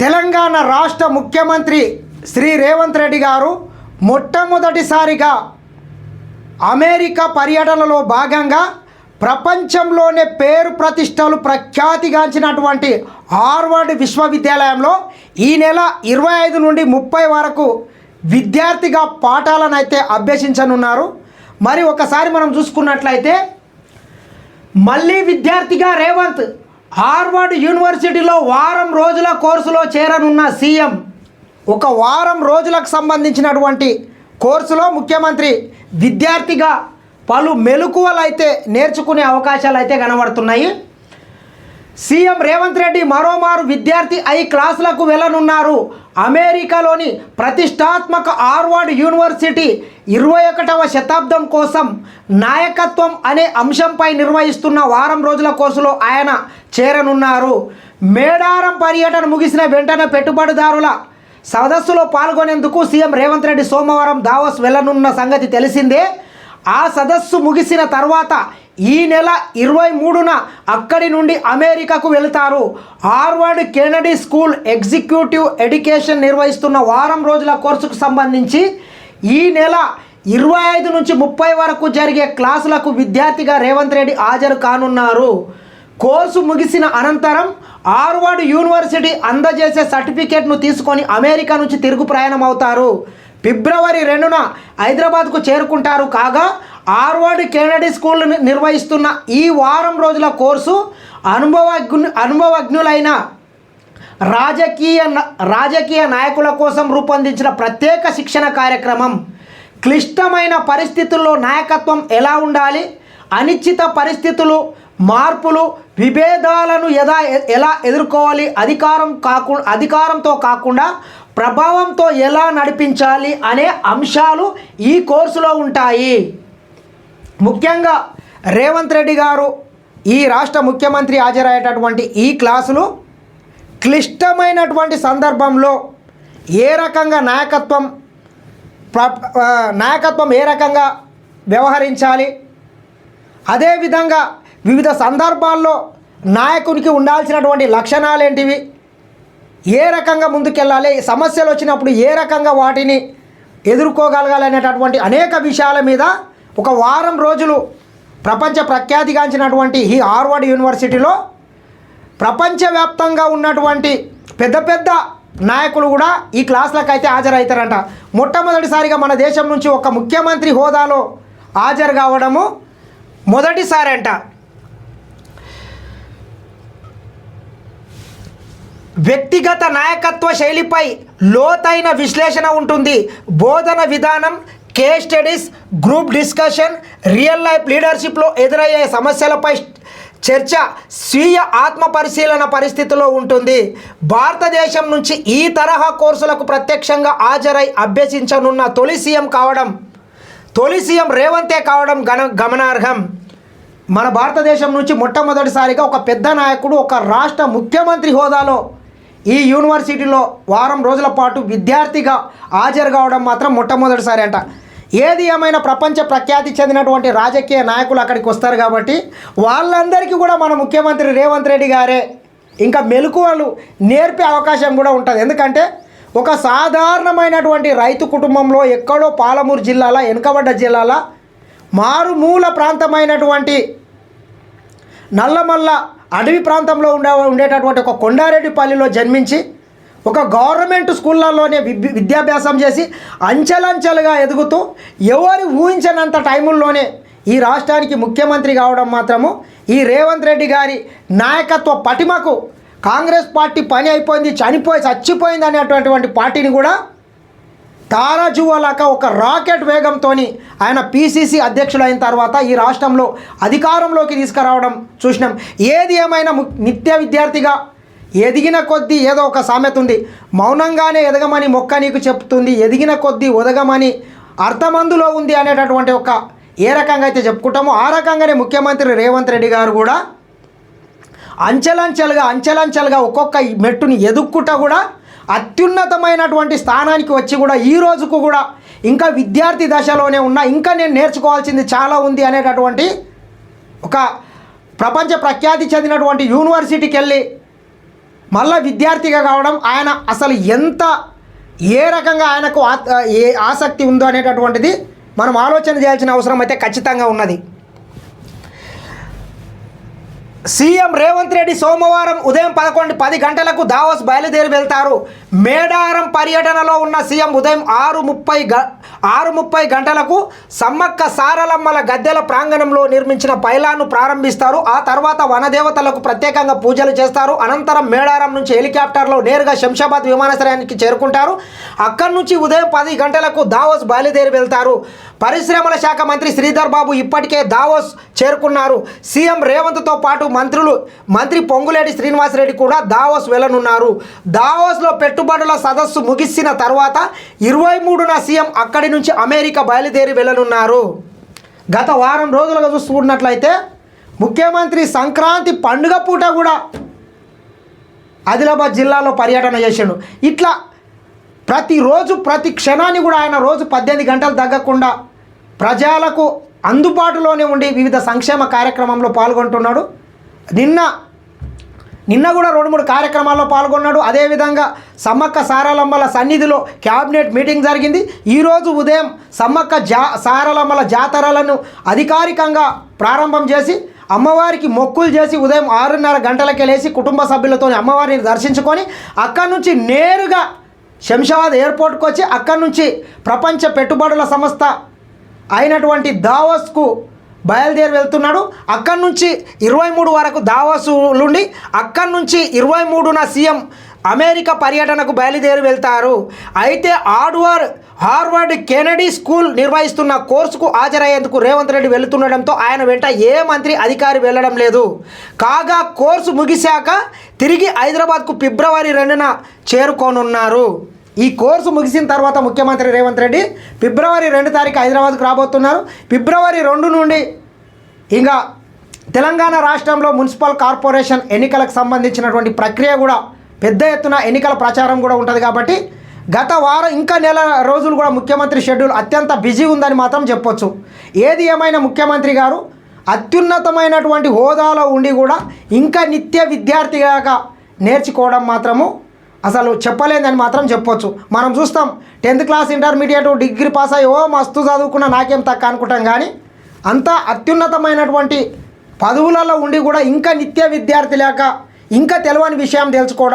తెలంగాణ రాష్ట్ర ముఖ్యమంత్రి శ్రీ రేవంత్ రెడ్డి గారు మొట్టమొదటిసారిగా అమెరికా పర్యటనలో భాగంగా ప్రపంచంలోనే పేరు ప్రతిష్టలు ప్రఖ్యాతిగాంచినటువంటి హార్వర్డ్ విశ్వవిద్యాలయంలో ఈ నెల ఇరవై ఐదు నుండి ముప్పై వరకు విద్యార్థిగా పాఠాలను అయితే అభ్యసించనున్నారు. మరి ఒకసారి మనం చూసుకున్నట్లయితే మళ్ళీ విద్యార్థిగా రేవంత్ హార్వర్డ్ యూనివర్సిటీలో వారం రోజుల కోర్సులో చేరనున్న సీఎం. ఒక వారం రోజులకు సంబంధించినటువంటి కోర్సులో ముఖ్యమంత్రి విద్యార్థిగా పలు మెలకువలు అయితే నేర్చుకునే అవకాశాలు అయితే కనబడుతున్నాయి. సీఎం రేవంత్ రెడ్డి మరోమారు విద్యార్థి అయి క్లాసులకు వెళ్ళనున్నారు. అమెరికాలోని ప్రతిష్టాత్మక హార్వర్డ్ యూనివర్సిటీ ఇరవై ఒకటవ శతాబ్దం కోసం నాయకత్వం అనే అంశంపై నిర్వహిస్తున్న వారం రోజుల కోర్సులో ఆయన చేరనున్నారు. మేడారం పర్యటన ముగిసిన వెంటనే పెట్టుబడిదారుల సదస్సులో పాల్గొనేందుకు సీఎం రేవంత్ రెడ్డి సోమవారం దావోస్ వెళ్ళనున్న సంగతి తెలిసిందే. ఆ సదస్సు ముగిసిన తర్వాత ఈ నెల ఇరవై మూడున అక్కడి నుండి అమెరికాకు వెళతారు. Harvard Kennedy school executive education నిర్వహిస్తున్న వారం రోజుల కోర్సుకు సంబంధించి ఈ నెల ఇరవై ఐదు నుంచి ముప్పై వరకు జరిగే క్లాసులకు విద్యార్థిగా రేవంత్ రెడ్డి హాజరు కానున్నారు. కోర్సు ముగిసిన అనంతరం హార్వర్డ్ యూనివర్సిటీ అందజేసే సర్టిఫికేట్ను తీసుకొని అమెరికా నుంచి తిరుగు ప్రయాణం అవుతారు ఫిబ్రవరి రెండున హైదరాబాద్కు చేరుకుంటారు కాగా హార్వర్డ్ కెనడీ స్కూల్ నిర్వహిస్తున్న ఈ వారం రోజుల కోర్సు అనుభవజ్ఞు అనుభవజ్ఞులైన రాజకీయ న- రాజకీయ నాయకుల కోసం రూపొందించిన ప్రత్యేక శిక్షణ కార్యక్రమం. క్లిష్టమైన పరిస్థితుల్లో నాయకత్వం ఎలా ఉండాలి? అనిశ్చిత పరిస్థితులు మార్పులు విభేదాలను ఎలా ఎలా ఎదుర్కోవాలి? అధికారం కాకు అధికారంతో కాకుండా ప్రభావంతో ఎలా నడిపించాలి అనే అంశాలు ఈ కోర్సులో ఉంటాయి. ముఖ్యంగా రేవంత్ రెడ్డి గారు ఈ రాష్ట్ర ముఖ్యమంత్రి హాజరయ్యేటటువంటి ఈ క్లాసులు క్లిష్టమైనటువంటి సందర్భంలో ఏ రకంగా నాయకత్వం నాయకత్వం ఏ రకంగా వ్యవహరించాలి? అదేవిధంగా వివిధ సందర్భాల్లో నాయకునికి ఉండాల్సినటువంటి లక్షణాలు ఏంటివి ఏ రకంగా ముందుకెళ్ళాలి? సమస్యలు వచ్చినప్పుడు ఏ రకంగా వాటిని ఎదుర్కోగలగాలి అనేటటువంటి అనేక విషయాల మీద ఒక వారం రోజులు ప్రపంచ ప్రఖ్యాతిగాంచినటువంటి ఈ హార్వర్డ్ యూనివర్సిటీలో ప్రపంచవ్యాప్తంగా ఉన్నటువంటి పెద్ద పెద్ద నాయకులు కూడా ఈ క్లాసులకు అయితే హాజరవుతారంట. మొట్టమొదటిసారిగా మన దేశం నుంచి ఒక ముఖ్యమంత్రి హోదాలో హాజరు కావడము మొదటిసారి అంట వ్యక్తిగత నాయకత్వ శైలిపై లోతైన విశ్లేషణ ఉంటుంది. బోధన విధానం case studies group discussion real life లీడర్షిప్లో ఎదురయ్యే సమస్యలపై చర్చ స్వీయ ఆత్మ పరిశీలన పరిస్థితిలో ఉంటుంది. భారతదేశం నుంచి ఈ తరహా కోర్సులకు ప్రత్యక్షంగా హాజరై అభ్యసించనున్న తొలి సీఎం కావడం తొలి సీఎం రేవంతే కావడం గణ గమనార్హం. మన భారతదేశం నుంచి మొట్టమొదటిసారిగా ఒక పెద్ద నాయకుడు ఒక రాష్ట్ర ముఖ్యమంత్రి హోదాలో ఈ యూనివర్సిటీలో వారం రోజుల పాటు విద్యార్థిగా హాజరు కావడం మాత్రం మొట్టమొదటిసారి అంట. ఏది ఏమైనా ప్రపంచ ప్రఖ్యాతి చెందినటువంటి రాజకీయ నాయకులు అక్కడికి వస్తారు కాబట్టి వాళ్ళందరికీ కూడా మన ముఖ్యమంత్రి రేవంత్ రెడ్డి గారే ఇంకా మెలకువలు నేర్పే అవకాశం కూడా ఉంటుంది. ఎందుకంటే ఒక సాధారణమైనటువంటి రైతు కుటుంబంలో ఎక్కడో పాలమూరు జిల్లాల వెనుకబడ్డ జిల్లాల మారుమూల ప్రాంతమైనటువంటి నల్లమల్ల అడవి ప్రాంతంలో ఉండే ఉండేటటువంటి ఒక కొండారెడ్డిపల్లిలో జన్మించి ఒక గవర్నమెంట్ స్కూళ్ళల్లోనే విద్యాభ్యాసం చేసి అంచెలంచెలుగా ఎదుగుతూ ఎవరు ఊహించనంత టైముల్లోనే ఈ రాష్ట్రానికి ముఖ్యమంత్రి కావడం మాత్రము ఈ రేవంత్ రెడ్డి గారి నాయకత్వ పటిమకు కాంగ్రెస్ పార్టీ పని అయిపోయింది చనిపోయి చచ్చిపోయింది అనేటటువంటి పార్టీని కూడా తారాజువలాక ఒక రాకెట్ వేగంతో ఆయన పీసీసీ అధ్యక్షులైన తర్వాత ఈ రాష్ట్రంలో అధికారంలోకి తీసుకురావడం చూసినాం. ఏది ఏమైనా ము- నిత్య విద్యార్థిగా ఎదిగిన కొద్దీ ఏదో ఒక సామెత ఉంది. మౌనంగానే ఎదగమని మొక్క నీకు చెప్తుంది. ఎదిగిన కొద్దీ ఒదగమని అర్థమందులో ఉంది అనేటటువంటి ఒక ఏ రకంగా అయితే చెప్పుకుంటామో ఆ రకంగానే ముఖ్యమంత్రి రేవంత్ రెడ్డి గారు కూడా అంచెలంచెలుగా అంచెలంచెలుగా ఒక్కొక్క మెట్టుని ఎదుక్కుంటా కూడా అత్యున్నతమైనటువంటి స్థానానికి వచ్చి కూడా ఈ రోజుకు కూడా ఇంకా విద్యార్థి దశలోనే ఉన్నా ఇంకా నేను నేర్చుకోవాల్సింది చాలా ఉంది అనేటటువంటి ఒక ప్రపంచ ప్రఖ్యాతి చెందినటువంటి యూనివర్సిటీకి వెళ్ళి మళ్ళా విద్యార్థిగా కావడం ఆయన అసలు ఎంత ఏ రకంగా ఆయనకు ఆ- ఏ ఆసక్తి ఉందో అనేటటువంటిది మనం ఆలోచన చేయాల్సిన అవసరం అయితే ఖచ్చితంగా ఉన్నది. సీఎం రేవంత్ రెడ్డి సోమవారం ఉదయం పదకొండు పది గంటలకు దావోస్ బయలుదేరి వెళ్తారు. మేడారం పర్యటనలో ఉన్న సీఎం ఉదయం ఆరు ముప్పై గ ఆరు ముప్పై గంటలకు సమ్మక్క సారలమ్మల గద్దెల ప్రాంగణంలో నిర్మించిన పైలాన్ను ప్రారంభిస్తారు. ఆ తర్వాత వనదేవతలకు ప్రత్యేకంగా పూజలు చేస్తారు. అనంతరం మేడారం నుంచి హెలికాప్టర్లో నేరుగా శంషాబాద్ విమానాశ్రయానికి చేరుకుంటారు. అక్కడి నుంచి ఉదయం పది గంటలకు దావోస్ బయలుదేరి వెళ్తారు. పరిశ్రమల శాఖ మంత్రి శ్రీధర్ బాబు ఇప్పటికే దావోస్ చేరుకున్నారు. సీఎం రేవంత్తో పాటు మంత్రులు మంత్రి పొంగులేటి శ్రీనివాసరెడ్డి కూడా దావోస్ వెళ్ళనున్నారు. దావోస్లో పెట్టుబడుల సదస్సు ముగిసిన తర్వాత ఇరవై మూడున సీఎం అక్కడి నుంచి అమెరికా బయలుదేరి వెళ్ళనున్నారు. గత వారం రోజులుగా చూసుకున్నట్లయితే ముఖ్యమంత్రి సంక్రాంతి పండుగ పూట కూడా ఆదిలాబాద్ జిల్లాలో పర్యటన చేసిండు. ఇట్లా ప్రతిరోజు ప్రతి క్షణాన్ని కూడా ఆయన రోజు పద్దెనిమిది గంటలు తగ్గకుండా ప్రజలకు అందుబాటులోనే ఉండి వివిధ సంక్షేమ కార్యక్రమంలో పాల్గొంటున్నాడు. నిన్న నిన్న కూడా రెండు మూడు కార్యక్రమాల్లో పాల్గొన్నాడు. అదేవిధంగా సమ్మక్క సారలమ్మల సన్నిధిలో క్యాబినెట్ మీటింగ్ జరిగింది. ఈరోజు ఉదయం సమ్మక్క జా సారలమ్మల జాతరలను అధికారికంగా ప్రారంభం చేసి అమ్మవారికి మొక్కులు చేసి ఉదయం ఆరున్నర గంటలకే లేచి కుటుంబ సభ్యులతో అమ్మవారిని దర్శించుకొని అక్కడి నుంచి నేరుగా శంషాబాద్ ఎయిర్పోర్ట్కి వచ్చి అక్కడి నుంచి ప్రపంచ పెట్టుబడుల సంస్థ అయినటువంటి దావోస్కు బయలుదేరి వెళ్తున్నాడు. అక్కడి నుంచి ఇరవై మూడు వరకు దావాసులుండి అక్కడి నుంచి ఇరవై మూడున సీఎం అమెరికా పర్యటనకు బయలుదేరి వెళ్తారు. అయితే ఆడ్వార్ హార్వర్డ్ కెనడీ స్కూల్ నిర్వహిస్తున్న కోర్సుకు హాజరయ్యేందుకు రేవంత్ రెడ్డి వెళుతుండడంతో ఆయన వెంట ఏ మంత్రి అధికారి వెళ్ళడం లేదు. కాగా కోర్సు ముగిశాక తిరిగి హైదరాబాద్కు ఫిబ్రవరి రెండున చేరుకోనున్నారు. ఈ కోర్సు ముగిసిన తర్వాత ముఖ్యమంత్రి రేవంత్ రెడ్డి ఫిబ్రవరి రెండు తారీఖు హైదరాబాద్కు రాబోతున్నారు. ఫిబ్రవరి రెండు నుండి ఇంకా తెలంగాణ రాష్ట్రంలో మున్సిపల్ కార్పొరేషన్ ఎన్నికలకు సంబంధించినటువంటి ప్రక్రియ కూడా పెద్ద ఎత్తున ఎన్నికల ప్రచారం కూడా ఉంటుంది కాబట్టి గత వారం ఇంకా నెల రోజులు కూడా ముఖ్యమంత్రి షెడ్యూల్ అత్యంత బిజీ ఉందని మాత్రం చెప్పొచ్చు. ఏది ఏమైనా ముఖ్యమంత్రి గారు అత్యున్నతమైనటువంటి హోదాలో ఉండి కూడా ఇంకా నిత్య విద్యార్థిగా నేర్చుకోవడం మాత్రము అసలు చెప్పలేదని మాత్రం చెప్పొచ్చు. మనం చూస్తాం tenth class intermediate degree pass అయ్యి ఓ మస్తు చదువుకున్న నాకేం తక్కువ అనుకుంటాం కానీ అంత అత్యున్నతమైనటువంటి పదవులలో ఉండి కూడా ఇంకా నిత్య విద్యార్థి లేక ఇంకా తెలియని విషయం తెలుసుకోవడం